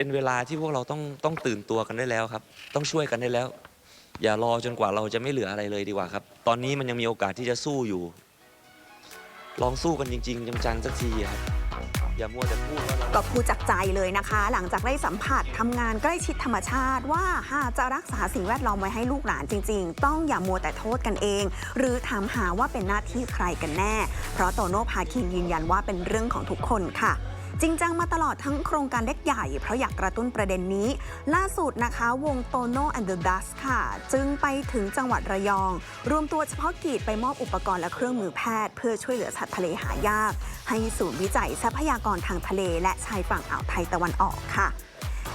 เป็นเวลาที่พวกเราต้องต้องตื่นตัวกันได้แล้วครับ ต้องช่วยกันได้แล้ว อย่ารอจนกว่าเราจะไม่เหลืออะไรเลยดีกว่าครับ ตอนนี้มันยังมีโอกาสที่จะสู้อยู่ ลองสู้กันจริง ๆจังๆสักทีครับอย่ามัวแต่พูดว่าเราก็พูดจากใจเลยนะคะ หลังจากได้สัมผัสทำงานใกล้ชิดธรรมชาติว่าหากจะรักษาสิ่งแวดล้อมไว้ให้ลูกหลานจริง ๆ ต้องอย่ามัวแต่โทษกันเอง หรือถามหาว่าเป็นหน้าที่ใครกันแน่ เพราะโตโน่พาคินยืนยันว่าเป็นเรื่องของทุกคนค่ะ จริงจังมาตลอดทั้งโครงการเล็กใหญ่ เพราะอยากกระตุ้นประเด็นนี้ ล่าสุดนะคะวงโตโน่ and the Dust ค่ะ จึงไปถึงจังหวัดระยอง รวมตัวเฉพาะกิจไปมอบอุปกรณ์และเครื่องมือแพทย์ เพื่อช่วยเหลือสัตว์ทะเลหายาก ให้ศูนย์วิจัยทรัพยากรทางทะเล และชายฝั่งอ่าวไทยตะวันออกค่ะ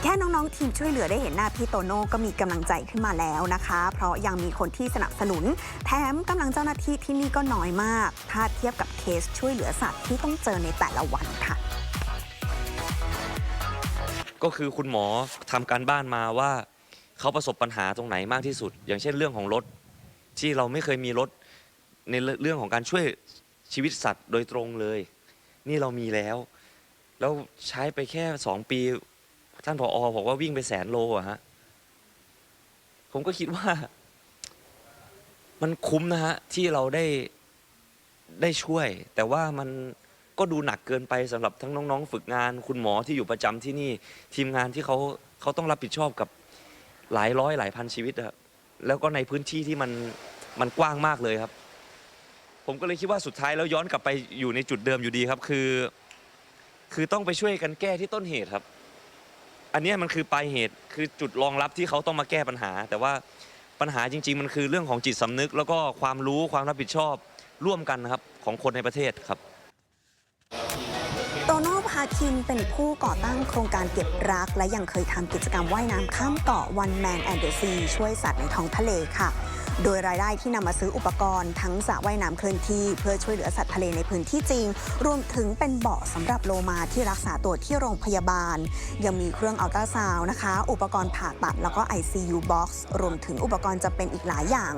แค่น้อง ๆ ทีมช่วยเหลือได้เห็นหน้าพี่โตโน่ก็มีกำลังใจขึ้นมาแล้วนะคะ เพราะยังมีคนที่สนับสนุน แถมกำลังเจ้าหน้าที่ที่นี่ก็น้อยมาก ถ้าเทียบกับเคสช่วยเหลือสัตว์ที่ต้องเจอในแต่ละวันค่ะ ก็คือคุณหมอทำการบ้านมาว่า เขาประสบปัญหาตรงไหนมากที่สุด อย่างเช่นเรื่องของรถ ที่เราไม่เคยมีรถในเรื่องของการช่วยชีวิตสัตว์โดยตรงเลย นี่เรามีแล้ว แล้วใช้ไปแค่สองปี ท่านผอบอกว่าวิ่งไปแสนโลอะฮะผมก็คิดว่า มันคุ้มนะฮะ ที่เราได้ได้ช่วย แต่ว่ามัน ก็ดูหนักเกินไปสำหรับทั้งน้องๆ ฝึกงาน คุณหมอที่อยู่ประจำที่นี่ ทีมงานที่เขาเขาต้องรับผิดชอบกับหลายร้อยหลายพันชีวิตอะแล้วก็ในพื้นที่ที่มันมันกว้างมากเลยครับ ผมก็เลยคิดว่าสุดท้ายแล้วย้อนกลับไปอยู่ในจุดเดิมอยู่ดีครับ คือ คือต้องไปช่วยกันแก้ที่ต้นเหตุครับ อันเนี้ยมันคือปลายเหตุคือจุดรองรับที่เขาต้องมาแก้ปัญหา แต่ว่าปัญหาจริง ๆ มันคือเรื่องของจิตสำนึก แล้วก็ความรู้ความรับผิดชอบร่วมกันนะครับของคนในประเทศครับ โตโน่พาคินเป็นผู้ก่อตั้งโครงการเก็บรัก และยังเคยทำกิจกรรมว่ายน้ำข้ามเกาะ One Man and the Sea ช่วยสัตว์ในท้องทะเลค่ะ โดยรายได้ที่นำมาซื้ออุปกรณ์ทั้งสระว่ายน้ำเคลื่อนที่ เพื่อช่วยเหลือสัตว์ทะเลในพื้นที่จริง รวมถึงเป็นเบาะสำหรับโลมาที่รักษาตัวที่โรงพยาบาล ยังมีเครื่องอัลตราซาวนะคะ อุปกรณ์ผ่าตัดแล้วก็ ICU box รวมถึงอุปกรณ์จะเป็นอีกหลายอย่าง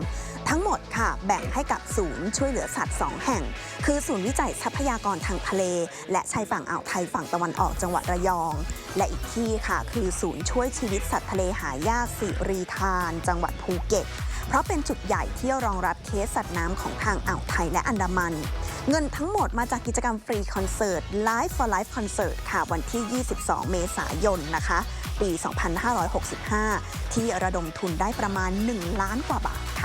ทั้งหมดค่ะแบ่งให้กับศูนย์ช่วยเหลือสัตว์ 2 แห่ง คือศูนย์วิจัยทรัพยากรทางทะเล และชายฝั่งอ่าวไทยฝั่งตะวันออกจังหวัดระยอง และอีกที่ค่ะ คือศูนย์ช่วยชีวิตสัตว์ทะเลหายากสิรีทาน จังหวัดภูเก็ต เพราะเป็นจุดใหญ่ที่รองรับเคสสัตว์น้ำของทางอ่าวไทยและอันดามันเงินทั้งหมดมาจากกิจกรรมฟรีคอนเสิร์ต Live for Life Concert ค่ะ วันที่ 22 เมษายนนะคะ ปี 2565 ที่ระดมทุนได้ประมาณ 1 ล้านกว่าบาทค่ะ